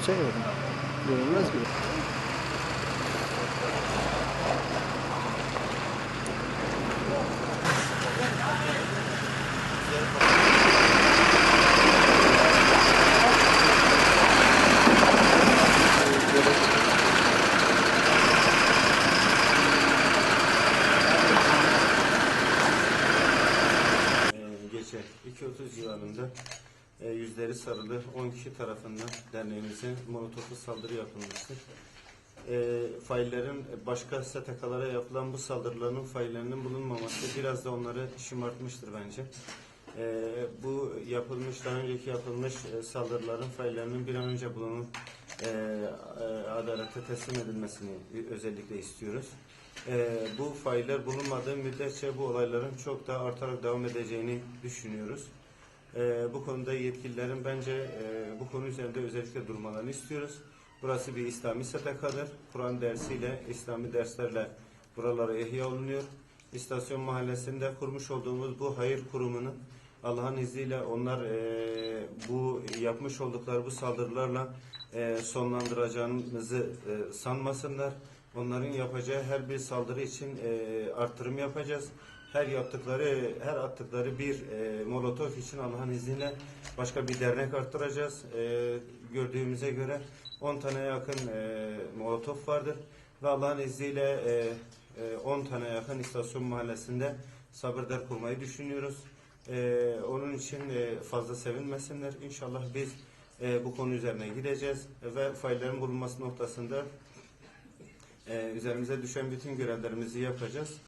çekelim. Görünmez. Ee, gece 2.30 civarında e, yüzleri sarılı 10 kişi tarafından derneğimize molotoflu saldırı yapılmıştır. E, faillerin başka STK'lara yapılan bu saldırıların faillerinin bulunmaması biraz da onları şımartmıştır bence. E, bu yapılmış, daha önceki yapılmış e, saldırıların faillerinin bir an önce bulunup e, e, adalete teslim edilmesini özellikle istiyoruz. E, bu failler bulunmadığı müddetçe bu olayların çok daha artarak devam edeceğini düşünüyoruz. E, bu konuda yetkililerin bence e, bu konu üzerinde özellikle durmalarını istiyoruz. Burası bir İslami STK'dır. Kur'an dersiyle, İslami derslerle buralara ihya olunuyor. İstasyon mahallesinde kurmuş olduğumuz bu hayır kurumunun Allah'ın izniyle onlar e, bu yapmış oldukları bu saldırılarla e, sonlandıracağımızı e, sanmasınlar. Onların yapacağı her bir saldırı için e, artırım yapacağız. Her yaptıkları, her attıkları bir e, molotof için Allah'ın izniyle başka bir dernek arttıracağız. E, gördüğümüze göre 10 tane yakın e, molotof vardır ve Allah'ın izniyle e, e, 10 tane yakın istasyon mahallesinde sabır der kurmayı düşünüyoruz. E, onun için e, fazla sevinmesinler. İnşallah biz e, bu konu üzerine gideceğiz ve faillerin bulunması noktasında e, üzerimize düşen bütün görevlerimizi yapacağız.